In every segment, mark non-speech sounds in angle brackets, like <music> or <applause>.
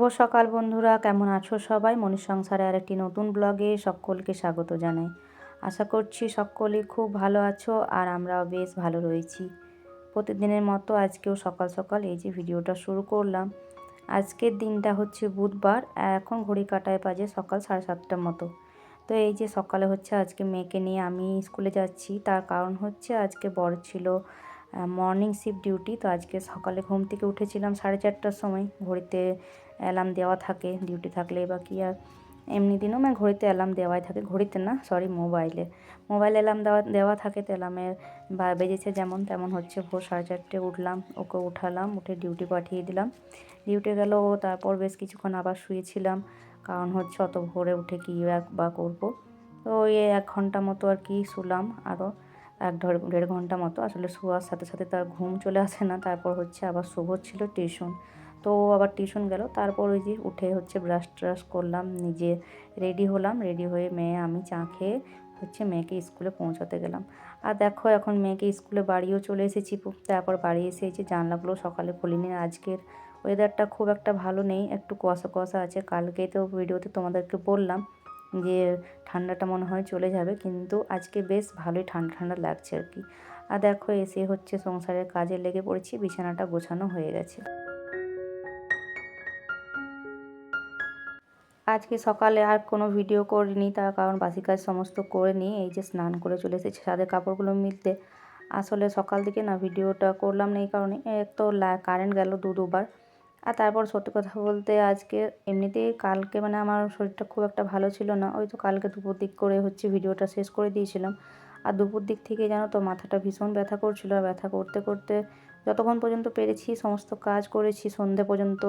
শুভ সকাল বন্ধুরা, কেমন আছো সবাই? মনীষ সংসারে আর একটি নতুন ব্লগে সকলকে স্বাগত জানাই। আশা করছি সকলে খুব ভালো আছো আর আমরাও বেশ ভালো রয়েছি। প্রতিদিনের মতো আজকেও সকাল সকাল এই যে ভিডিওটা শুরু করলাম। আজকের দিনটা হচ্ছে বুধবার এখন ঘড়ি কাটায় বাজে সকাল সাড়ে সাতটার মতো। তো এই যে সকালে হচ্ছে আজকে মেয়েকে নিয়ে আমি স্কুলে যাচ্ছি, তার কারণ হচ্ছে আজকে বড় ছিল মর্নিং শিফট ডিউটি তো আজকে সকালে ঘুম থেকে উঠেছিলাম সাড়ে চারটার সময়। ঘড়িতে অ্যালার্ম দেওয়া থাকে ডিউটি থাকলে বা কি আর। এমনি দিনও মানে ঘড়িতে অ্যালার্ম দেওয়াই থাকে। ঘড়িতে না সরি মোবাইলে মোবাইল অ্যালার্ম দেওয়া দেওয়া থাকে তো অ্যালার্মের বা বেজেছে যেমন, তেমন হচ্ছে। ভোর সাড়ে চারটে উঠলাম, ওকে উঠালাম, উঠে ডিউটি পাঠিয়ে দিলাম। ডিউটি গেল, তারপর বেশ কিছুক্ষণ আবার শুয়েছিলাম। কারণ হচ্ছে অত ভোরে উঠে কী বা করব? তো ওই এক ঘণ্টা মতো আর কি শুলাম আরও এক দেড় ঘণ্টা মতো আসলে শোয়ার সাথে সাথে তার ঘুম চলে আসে না। তারপর হচ্ছে আবার শুভ ছিল টিউশন। তো আবার টিউশন গেল। তারপর ওই যে উঠে হচ্ছে ব্রাশ ট্রাশ করলাম, নিজে রেডি হলাম। রেডি হয়ে মেয়ে আমি চা খেয়ে হচ্ছে মেয়েকে স্কুলে পৌঁছাতে গেলাম। আর দেখো এখন মেয়েকে স্কুলে বাড়িও চলে এসেছি তারপর বাড়ি এসে জানলাগুলো সকালে খুলিনি। আজকের ওয়েদারটা খুব একটা ভালো নেই। একটু কুয়াশা কুয়াশা আছে। কালকে তো ভিডিওতে তোমাদেরকে বললাম। যে ঠান্ডাটা মনে হয় চলে যাবে, কিন্তু আজকে বেশ ভালোই ঠান্ডা ঠান্ডা লাগছে আর কি। আর দেখো, এসে হচ্ছে সংসারের কাজে লেগে পড়েছি, বিছানাটা গোছানো হয়ে গেছে। আজকে সকালে আর কোনো ভিডিও করিনি, তার কারণ বাসি কাজ সমস্ত করে নিয়ে এই যে স্নান করে চলে এসেছি সাদের কাপড়গুলো মিলতে। আসলে সকাল দিকে না ভিডিওটা করলাম না, এই কারণে এক তো কারেন্ট গেল দু দুবার আর তারপর সত্যি কথা বলতে আজকে এমনিতেই কালকে মানে আমার শরীরটা খুব একটা ভালো ছিল না। ওই তো কালকে দুপুর দিক করে হচ্ছে ভিডিওটা শেষ করে দিয়েছিলাম। আর দুপুর দিক থেকে জানো তো মাথাটা ভীষণ ব্যথা করছিল। আর ব্যথা করতে করতে যতক্ষণ পর্যন্ত পেরেছি, সমস্ত কাজ করেছি, সন্ধে পর্যন্ত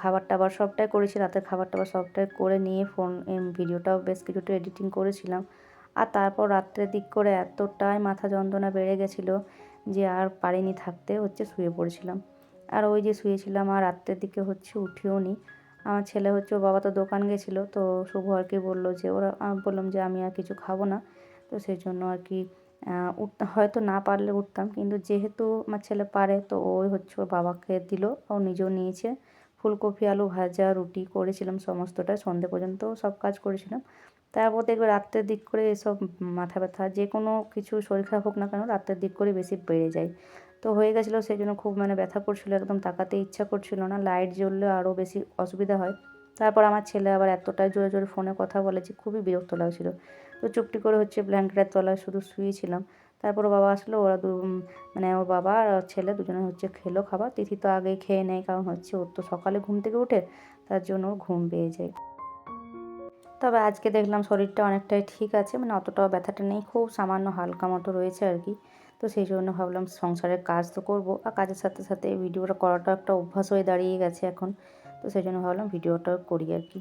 খাবার টাবার সবটাই করেছি, রাতের খাবার টাবার সবটাই করে নিয়ে ফোন ভিডিওটাও বেশ কিছুটা এডিটিং করেছিলাম। আর তারপর রাত্রের দিক করে এতটাই মাথা যন্ত্রণা বেড়ে গেছিল যে আর পারিনি থাকতে, হচ্ছে শুয়ে পড়েছিলাম। আর ওই যে শুয়েছিলাম, আর রাত্রের দিকে হচ্ছে উঠিও নি। আমার ছেলে হচ্ছে বাবা তো দোকান গেছিল, তো শুভ আর কি বলল যে, ওরা বললাম যে, আমি আর কিছু খাব না। তো সেই জন্য আর কি উঠতে হয়তো না পারলে উঠতাম, কিন্তু যেহেতু আমার ছেলে পারে, তো ওই হচ্ছে ওর বাবাকে দিল, ও নিজেও নিয়েছে। ফুলকপি, আলু ভাজা, রুটি করেছিলাম সমস্তটা, সন্ধে পর্যন্ত সব কাজ করেছিলাম। তারপর দেখবে রাত্রের দিক করে এসব মাথা ব্যথা, যে কোনো কিছু শরীর খারাপ হোক না কেন, রাত্রের দিক করে বেশি বেড়ে যায়। তো হয়ে গেছিল সেই জন্য খুব মানে ব্যথা করছিল, একদম তাকাতে ইচ্ছা করছিল না লাইট জ্বললে আরও বেশি অসুবিধা হয়। তারপর আমার ছেলে আবার এতটাই জোরে জোরে ফোনে কথা বলে যে খুবই বিরক্ত লাগছিল। তো চুপটি করে হচ্ছে ব্ল্যাঙ্কেটের তলায় শুধু শুয়েছিলাম। তারপর বাবা আসলো, ওরা দু মানে ওর বাবা আর ছেলে দুজনে হচ্ছে খেলো খাবার, তিথি তো আগেই খেয়ে নেয়, কারণ হচ্ছে ওর তো সকালে ঘুম থেকে উঠে তার জন্য ঘুম পেয়ে যায়। তবে আজকে দেখলাম শরীরটা অনেকটাই ঠিক আছে মানে অতটাও ব্যথাটা নেই, খুব সামান্য হালকা মতো রয়েছে আর কি। তো সেই জন্য ভাবলাম সংসারের কাজ তো করব। আর কাজের সাথে সাথে ভিডিওটা করাটা একটা অভ্যাস হয়ে দাঁড়িয়ে গেছে এখন। তো সেই জন্য ভাবলাম ভিডিওটা করি আর কি।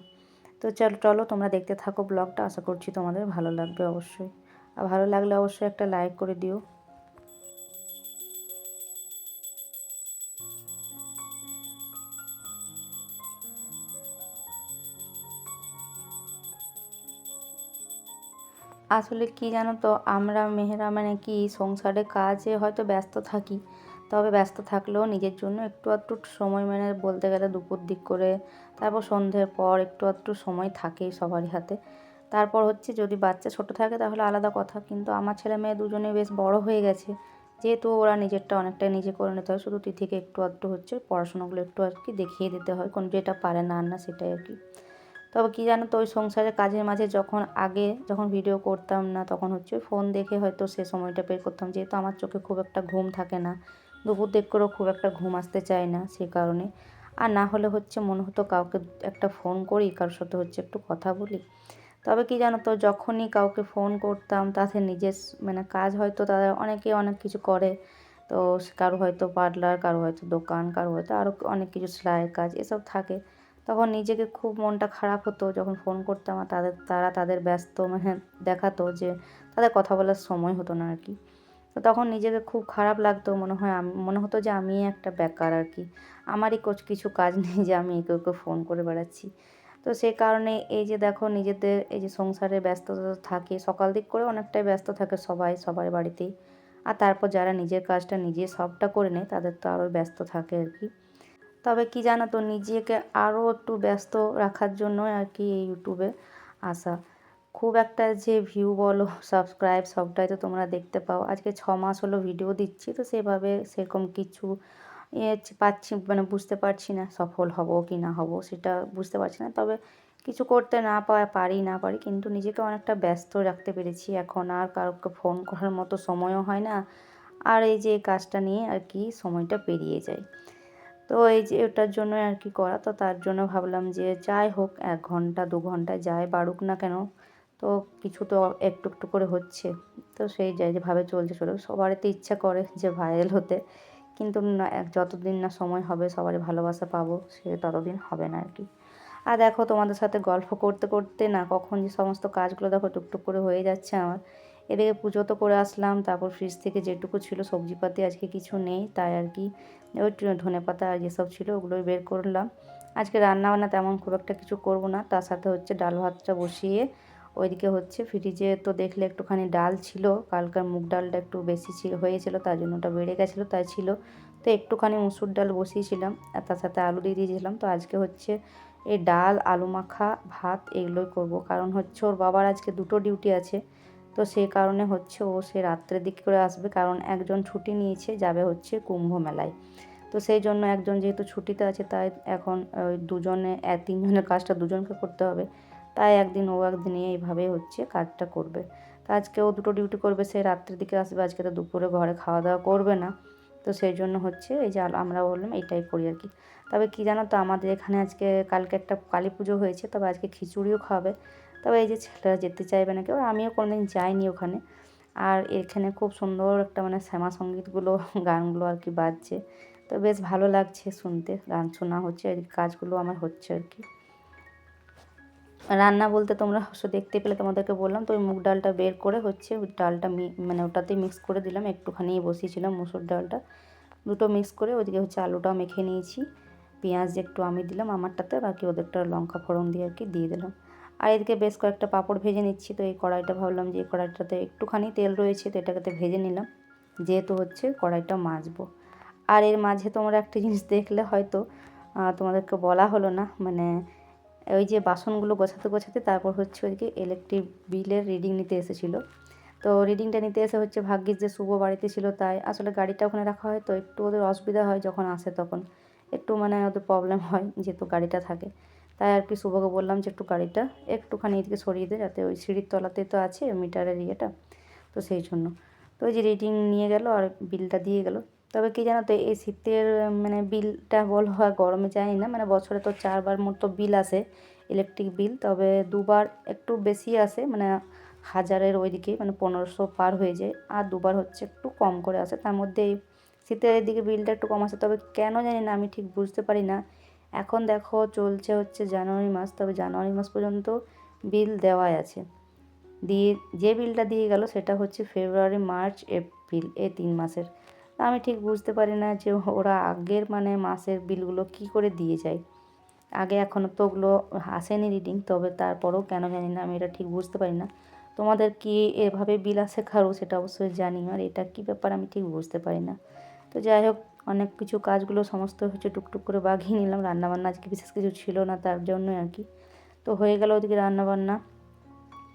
তো চলো চলো তোমরা দেখতে থাকো ব্লগটা। আশা করছি তোমাদের ভালো লাগবে অবশ্যই। আর ভালো লাগলে অবশ্যই একটা লাইক করে দিও। আসলে কি জানো তো, আমরা মেয়েরা মানে কি সংসারে কাজে হয়তো ব্যস্ত থাকি। তবে ব্যস্ত থাকলেও নিজের জন্য একটু আধটু সময় মানে বলতে গেলে দুপুর দিক করে, তারপর সন্ধ্যের পর একটু আধটু সময় থাকে সবারই হাতে। তারপর হচ্ছে যদি বাচ্চা ছোট থাকে তাহলে আলাদা কথা, কিন্তু আমার ছেলে মেয়ে দুজনে বেশ বড় হয়ে গেছে। যেহেতু ওরা নিজেরটা অনেকটাই নিজে করে নিতে হয়, শুধু তিথিকে একটু আধটু হচ্ছে পড়াশোনাগুলো একটু আর কি দেখিয়ে দিতে হয়, কোন যেটা পারে না আর না সেটাই আর কি। তবে কী জানো তো ওই সংসারের কাজের মাঝে যখন আগে যখন ভিডিও করতাম না, তখন হচ্ছে ফোন দেখে হয়তো সে সময়টা বের করতাম। যেহেতু আমার চোখে খুব একটা ঘুম থাকে না, দুপুর দিক করেও খুব একটা ঘুম আসতে চায় না সে কারণে। আর না হলে হচ্ছে মনে হতো কাউকে একটা ফোন করি, কারোর সাথে হচ্ছে একটু কথা বলি। তবে কি জানো তো, যখনই কাউকে ফোন করতাম, তাতে নিজের মানে কাজ হয়তো তারা অনেকে অনেক কিছু করে। তো কারও হয়তো পার্লার কারও হয়তো দোকান, কারও হয়তো আরও অনেক কিছু সেলাইয়ের কাজ, এসব থাকে। তখন নিজেকে খুব মনটা খারাপ হতো যখন ফোন করতাম আর তাদের, তারা তাদের ব্যস্ত মানে দেখাতো যে তাদের কথা বলার সময় হতো না আর কি। তো তখন নিজেকে খুব খারাপ লাগতো মনে হয় মনে হতো যে আমি একটা বেকার আর কি। আমারই কোচ, কিছু কাজ নেই যে আমি একে ওকে ফোন করে বেড়াচ্ছি। তো সেই কারণে এই যে দেখো নিজেদের এই যে সংসারে ব্যস্ততা থাকে, সকাল দিক করে অনেকটাই ব্যস্ত থাকে সবাই, সবার বাড়িতেই। আর তারপর যারা নিজের কাজটা নিজে সবটা করে নেয় তাদের তো আরও ব্যস্ত থাকে আর কি। তবে কি জানো তো, নিজেকে আরও একটু ব্যস্ত রাখার জন্য আর কি এই ইউটিউবে আসা। খুব একটা যে ভিউ বলো সাবস্ক্রাইব সবটাই তো তোমরা দেখতে পাও। আজকে ছ মাস হলো ভিডিও দিচ্ছি, তো সেভাবে সেরকম কিছু এ পাচ্ছি মানে বুঝতে পারছি না সফল হব কি না হব, সেটা বুঝতে পারছি না। তবে কিছু করতে না পারি না পারি, কিন্তু নিজেকে অনেকটা ব্যস্ত রাখতে পেরেছি। এখন আর কারোকে ফোন করার মতো সময়ও হয় না। আর এই যে কাজটা নিয়ে আর কি সময়টা পেরিয়ে যায়। তো এই যে ওটার জন্য আর কি করা, তো তার জন্য ভাবলাম যে যাই হোক, এক ঘণ্টা, দু ঘণ্টা যাই বাড়ুক না কেন, তো কিছু তো একটু একটু করে হচ্ছে। তো সেই যাই যেভাবে চলছে চলে সবারই তো ইচ্ছা করে যে ভাইরাল হতে, কিন্তু না যতদিন না সময় হবে সবারই ভালোবাসা পাবো, সে ততদিন হবে না আর কি আর দেখো তোমাদের সাথে গল্প করতে করতে না কখন যে সমস্ত কাজগুলো দেখো টুকটুক করে হয়ে যাচ্ছে আমার এদিকে পুজো তো করে আসলাম, তারপর ফ্রিজ থেকে যেটুকু ছিল সবজিপাতি, আজকে কিছু নেই, তাই আর কি। ওই ধনে পাতা আর যেসব ছিল ওগুলোই বের করলাম। আজকে রান্না বান্না তেমন খুব একটা কিছু করব না, তার সাথে হচ্ছে ডাল ভাতটা বসিয়ে, ওইদিকে হচ্ছে ফ্রিজে তো দেখলে একটুখানি ডাল ছিল, কালকার মুগ ডালটা একটু বেশি ছিল হয়েছিল, তার জন্য ওটা বেড়ে গেছিল, তাই ছিল। তো একটুখানি মুসুর ডাল বসিয়েছিলাম, আর তার সাথে আলু দিয়ে দিয়েছিলাম, তো আজকে হচ্ছে এই ডাল, আলু মাখা, ভাত এগুলোই করব, কারণ হচ্ছে ওর বাবার আজকে দুটো ডিউটি আছে। তো সেই কারণে হচ্ছে ও সে রাত্রের দিক করে আসবে, কারণ একজন ছুটি নিয়েছে, যাবে হচ্ছে কুম্ভ মেলায় তো সেই জন্য একজন যেহেতু ছুটিতে আছে, তাই এখন ওই দুজনে তিনজনের কাজটা দুজনকে করতে হবে। তাই একদিন ও একদিন এইভাবে হচ্ছে কাজটা করবে। তো আজকে ও দুটো ডিউটি করবে, সে রাত্রের দিকে আসবে, আজকে তো দুপুরে ঘরে খাওয়া দাওয়া করবে না। তো সেই জন্য হচ্ছে এই যে আমরা বললাম এইটাই করি আর কি। তবে কী জানো তো, আমাদের এখানে আজকে কালকে একটা কালী পুজো হয়েছে, তবে আজকে খিচুড়িও খাওয়াবে। তবে এই যে ছেলেরা যেতে চাইবে না কেউ, আমিও কোনোদিন যাইনি ওখানে। আর এখানে খুব সুন্দর একটা মানে শ্যামা সঙ্গীতগুলো, <laughs> গানগুলো আর কি বাজছে। তো বেশ ভালো লাগছে শুনতে, গান শোনা হচ্ছে আর কাজগুলো আমার হচ্ছে আর কি। রান্না বলতে তোমরা দেখতে পেলে তোমাদেরকে বললাম, তো ওই মুগ ডালটা বের করে হচ্ছে ওই ডালটা মানে ওটাতেই মিক্স করে দিলাম, একটুখানি বসিয়েছিলাম মুসুর ডালটা। দুটো মিক্স করে ওইদিকে হচ্ছে আলুটাও মেখে নিয়েছি, পেঁয়াজ একটু আমি দিলাম আমারটাতে, বাকি ওদেরটা লঙ্কা ফোড়ন দিয়ে আর কি দিয়ে দিলাম। আর এদিকে বেশ কয়েকটা পাঁপড় ভেজে নিচ্ছি। তো এই কড়াইটা ভাবলাম যে এই কড়াইটাতে একটুখানি তেল রয়েছে, তো এটাকে ভেজে নিলাম। যেহেতু হচ্ছে কড়াইটা মাজবো। আর এর মাঝে তোমরা একটা জিনিস দেখলে হয়তো তোমাদেরকে বলা হলো না মানে ওই যে বাসনগুলো গোছাতে গোছাতে তারপর হচ্ছে ওইদিকে ইলেকট্রিক বিলের রিডিং নিতে এসেছিল। তো রিডিংটা নিতে এসে হচ্ছে ভাগ্যিস যে শুভ বাড়িতে ছিল তাই আসলে গাড়িটা ওখানে রাখা হয়, তো একটু ওদের অসুবিধা হয় যখন আসে তখন। একটু মানে ওদের প্রবলেম হয় যেহেতু গাড়িটা থাকে। তাই আর কি শুভকে বললাম যে, একটু গাড়িটা একটুখানি এদিকে সরিয়ে দে, যাতে ওই সিঁড়ির তলাতে তো আছে মিটারের ইয়েটা। তো সেই জন্য। তো ওই যে রিডিং নিয়ে গেল আর বিলটা দিয়ে গেল। তবে কি জানো তো, এই শীতের মানে বিলটা বল হয় গরমে যায় না মানে বছরে তো চারবার মতো বিল আসে ইলেকট্রিক বিল তবে দুবার একটু বেশি আসে মানে হাজারের ওইদিকে মানে পনেরোশো পার হয়ে যায়, আর দুবার হচ্ছে একটু কম করে আসে। তার মধ্যে শীতের দিকে বিলটা একটু কম আসে। তবে কেন জানি না, আমি ঠিক বুঝতে পারি না। এখন দেখো চলছে হচ্ছে জানুয়ারি মাস, তবে জানুয়ারি মাস পর্যন্ত বিল দেওয়াই আছে। দিয়ে যে বিলটা দিয়ে গেল সেটা হচ্ছে ফেব্রুয়ারি, মার্চ, এপ্রিল এই তিন মাসের। আমি ঠিক বুঝতে পারি না যে ওরা আগের মানে মাসের বিলগুলো কি করে দিয়ে যায়। আগে এখনও তো ওগুলো আসেনি রিডিং তবে তারপরেও কেন জানি না আমি এটা ঠিক বুঝতে পারি না। তোমাদের কি এভাবে বিল আসে খারো সেটা অবশ্যই জানি আর এটা কি ব্যাপার আমি ঠিক বুঝতে পারি না। তো যাই হোক অনেক কিছু কাজগুলো সমস্ত হচ্ছে টুকটুক করে বাগিয়ে নিলাম। রান্নাবান্না আজকে বিশেষ কিছু ছিল না, তার জন্যই আর কি। তো হয়ে গেল ওদিকে রান্নাবান্না।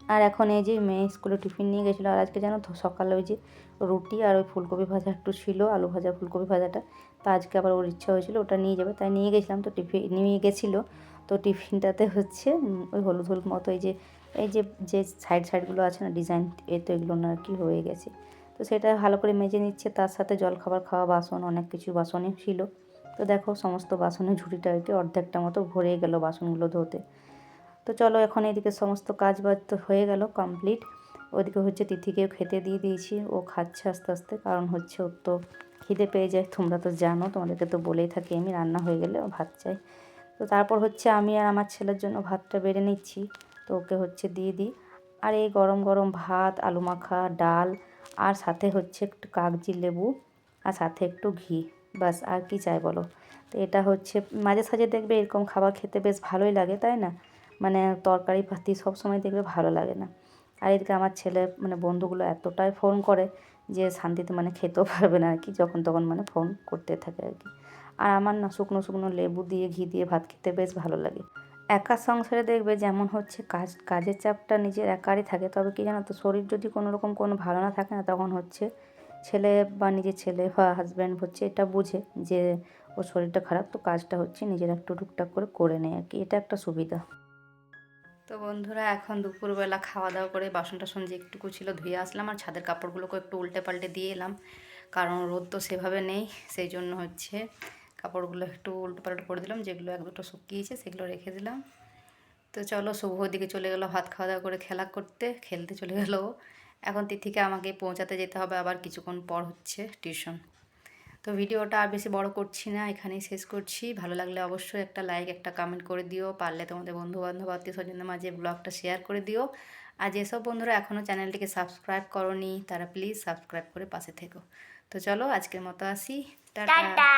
আর এখন এই যে মেয়ে স্কুলে টিফিন নিয়ে গেছিল, আর আজকে জানো তো সকালে ওই যে রুটি আর ওই ফুলকপি ভাজা একটু ছিল, আলু ভাজা, ফুলকপি ভাজাটা। তো আজকে আবার ওর ইচ্ছা হয়েছিল, ওটা নিয়ে যাবে। তাই নিয়ে গেছিলাম, তো টিফিন নিয়ে গেছিল। তো টিফিনটাতে হচ্ছে ওই হলুদ হলুদ মতো এই যে এই যে যে সাইড সাইডগুলো আছে না ডিজাইন এ তো এগুলো না আর কি হয়ে গেছে। তো সেটা ভালো করে মেজে নিচ্ছে, তার সাথে জলখাবার খাওয়া বাসন, অনেক কিছু বাসনই ছিল। তো দেখো সমস্ত বাসনের ঝুড়িটা আর কি অর্ধেকটা মতো ভরে গেল বাসনগুলো ধোতে তো চলো এখন এদিকে সমস্ত কাজ বাজ তো হয়ে গেল কমপ্লিট। ওদিকে হচ্ছে তিথিকেও খেতে দিয়ে দিয়েছি, ও খাচ্ছে আস্তে আস্তে, কারণ হচ্ছে ওর তো খিদে পেয়ে যায়। তোমরা তো জানো, তোমাদেরকে তো বলেই থাকি আমি রান্না হয়ে গেলে ভাত চাই তো তারপর হচ্ছে আমি আর আমার ছেলের জন্য ভাতটা বেড়ে নিচ্ছি, তো ওকে হচ্ছে দিয়ে দিই। আর এই গরম গরম ভাত, আলু মাখা, ডাল, আর সাথে হচ্ছে একটু কাগজি লেবু, আর সাথে একটু ঘি। বাস আর কি চাই বলো? তো এটা হচ্ছে, মাঝে সাঝে দেখবে এরকম খাবার খেতে বেশ ভালোই লাগে, তাই না? মানে তরকারি পাতি সব সময় দেখবে ভালো লাগে না। আর এদিকে আমার ছেলে মানে বন্ধুগুলো এতটাই ফোন করে যে শান্তিতে মানে খেতেও <laughs> পারবে না আর কি, যখন তখন মানে ফোন করতে থাকে আর কি। আর আমার না শুকনো শুকনো লেবু দিয়ে, ঘি দিয়ে ভাত খেতে বেশ ভালো লাগে। একা সংসারে দেখবে যেমন হচ্ছে কাজ, কাজের চাপটা নিজের একারই থাকে। তবে কি জানো তো, শরীর যদি কোনো রকম কোনো ভালো না থাকে না, তখন হচ্ছে ছেলে বা নিজের ছেলে বা হাজব্যান্ড হচ্ছে এটা বুঝে যে ওর শরীরটা খারাপ, তো কাজটা হচ্ছে নিজের একটু টুকটাক করে করে নেয় আর কি। এটা একটা সুবিধা। তো বন্ধুরা, এখন দুপুরবেলা খাওয়া দাওয়া করে বাসন টাসন যে একটুকু ছিল ধুয়ে আসলাম আর ছাদের কাপড়গুলোকে একটু উল্টে পাল্টে দিয়ে এলাম। কারণ রোদ তো সেভাবে নেই, সেই জন্য হচ্ছে কাপড়গুলো একটু উল্টো পাল্টো করে দিলাম, যেগুলো এক দুটো শুকিয়েছে সেগুলো রেখে দিলাম। তো চলো শুভ দিকে চলে গেলো ভাত খাওয়া দাওয়া করে খেলা করতে, খেলতে চলে গেলো। এখন তিথিকে আমাকে পৌঁছাতে যেতে হবে, আবার কিছুক্ষণ পর হচ্ছে টিউশন। তো ভিডিওটা আর বেশি বড় করছি না, এখানেই শেষ করছি। ভালো লাগলে অবশ্যই একটা লাইক, একটা কমেন্ট করে দিও। পারলে তোমাদের বন্ধু বান্ধব আত্মীয় স্বজনের মাঝে ব্লগটা শেয়ার করে দিও। আর যেসব বন্ধুরা এখনও চ্যানেলটিকে সাবস্ক্রাইব করনি, তারা প্লিজ সাবস্ক্রাইব করে পাশে থেকো। তো চলো আজকের মতো আসি। টাটা।